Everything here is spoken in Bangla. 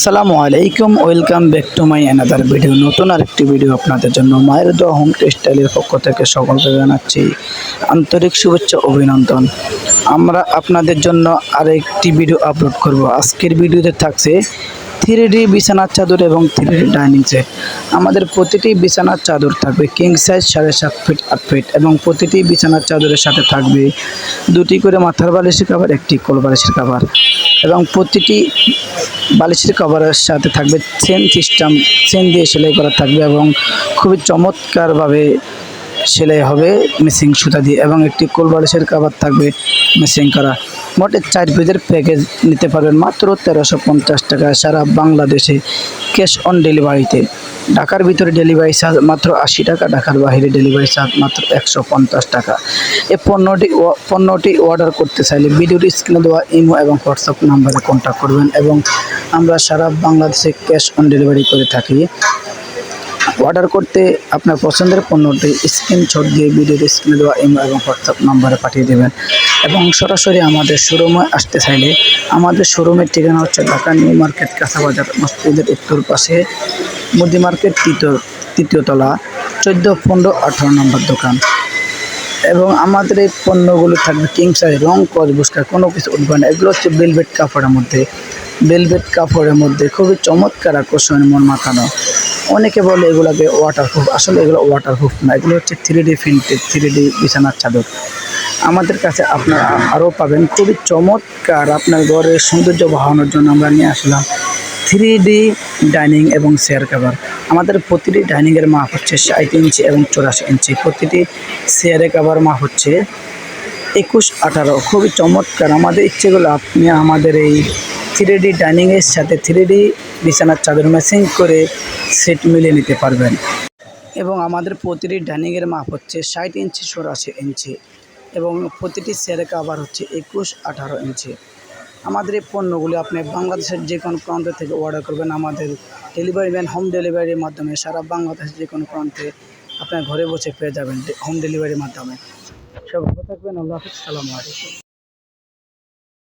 আসসালামু আলাইকুম, welcome back to my another video নতুন আরেকটি ভিডিও আপনাদের জন্য মায়ের দোয়া হোম টেক্সটাইলের পক্ষ থেকে সকলকে জানাচ্ছি আন্তরিক শুভেচ্ছা, অভিনন্দন। আমরা আপনাদের জন্য আরেকটি ভিডিও আপলোড করব। আজকের ভিডিওতে থাকছে থ্রি ডি বিছানার চাদর এবং থ্রি ডি ডাইনিং সেট আমাদের প্রতিটি বিছানার চাদর থাকবে কিং সাইজ সাড়ে সাত ফিট আট ফিট এবং প্রতিটি বিছানার চাদরের সাথে থাকবে দুটি করে মাথার বালিশের কাভার একটি কোল বালিশের কাভার এবং প্রতিটি বালিশের কভারের সাথে থাকবে চেন সিস্টেম চেন দিয়ে সেলাই করা থাকবে এবং খুবই চমৎকারভাবে সেলাই হবে মেশিং সুতা দিয়ে এবং একটি কোল বালিশের কাভার থাকবে মেশিং করা। মোটে চার পেজের প্যাকেজ নিতে পারবেন মাত্র তেরোশো পঞ্চাশ টাকা সারা বাংলাদেশে ক্যাশ অন ডেলিভারিতে ঢাকার ভিতরে ডেলিভারি চার্জ মাত্র আশি টাকা, ঢাকার বাইরে ডেলিভারি চার্জ মাত্র একশো পঞ্চাশ টাকা। এই পণ্যটি পণ্যটি অর্ডার করতে চাইলে ভিডিওর স্ক্রিনে দেওয়া ইমো এবং হোয়াটসঅ্যাপ নাম্বারে কন্ট্যাক্ট করবেন এবং আমরা সারা বাংলাদেশে ক্যাশ অন ডেলিভারি করে থাকি। অর্ডার করতে আপনার পছন্দের পণ্যটি স্ক্রিনশট দিয়ে ভিডিওর স্ক্রিনে দেওয়া ইমো এবং হোয়াটসঅ্যাপ নাম্বারে পাঠিয়ে দেবেন। এবং সরাসরি আমাদের শোরুমে আসতে চাইলে আমাদের শোরুমের ঠিকানা হচ্ছে ঢাকা নিউ মার্কেট কাঁচাবাজার মসজিদের উত্তর পাশে মুদি মার্কেট, তৃতীয় তৃতীয় তলা, চোদ্দ, পনেরো, আঠারো নম্বর দোকান। এবং আমাদের এই পণ্যগুলো থাকবে কিং সাইজ রং বুস্কার, কোনো কিছু উঠবে না। এগুলো হচ্ছে বেলভেট কাপড়ের মধ্যে। বেলভেট কাপড়ের মধ্যে খুবই চমৎকার আকর্ষণীয়, মন মাখানো। অনেকে বলে এগুলোকে ওয়াটারপ্রুফ আসলে এগুলো ওয়াটারপ্রুফ না, এগুলো হচ্ছে three D printed three D বিছানার চাদর। আমাদের কাছে আপনারা আরও পাবেন। খুবই চমৎকার আপনার ঘরের সৌন্দর্য বাড়ানোর জন্য আমরা নিয়ে আসলাম থ্রি ডি ডাইনিং এবং চেয়ার কাভার আমাদের প্রতিটি ডাইনিংয়ের মাপ হচ্ছে ষাট ইঞ্চি এবং চৌরাশি ইঞ্চি। প্রতিটি চেয়ারের কাভার মাপ হচ্ছে একুশ আঠারো। খুবই চমৎকার। আমাদের ইচ্ছেগুলো আপনি আমাদের এই থ্রি ডি ডাইনিংয়ের সাথে থ্রি ডি বিছানার চাদর ম্যাচিং করে সেট মিলিয়ে নিতে পারবেন। এবং আমাদের প্রতিটি ডাইনিংয়ের মাপ হচ্ছে ষাট ইঞ্চি চৌরাশি ইঞ্চি এবং প্রতিটি চেয়ারে কাভার হচ্ছে একুশ আঠারো ইঞ্চি। আমাদের এই পণ্যগুলি আপনি বাংলাদেশের যে কোনো প্রান্ত থেকে অর্ডার করবেন, আমাদের ডেলিভারি ম্যান হোম ডেলিভারির মাধ্যমে সারা বাংলাদেশের যে কোনো প্রান্তে আপনার ঘরে বসে পেয়ে যাবেন হোম ডেলিভারির মাধ্যমে। সব ভালো থাকবেন, আল্লাহ হাফিজ আলাইকুম।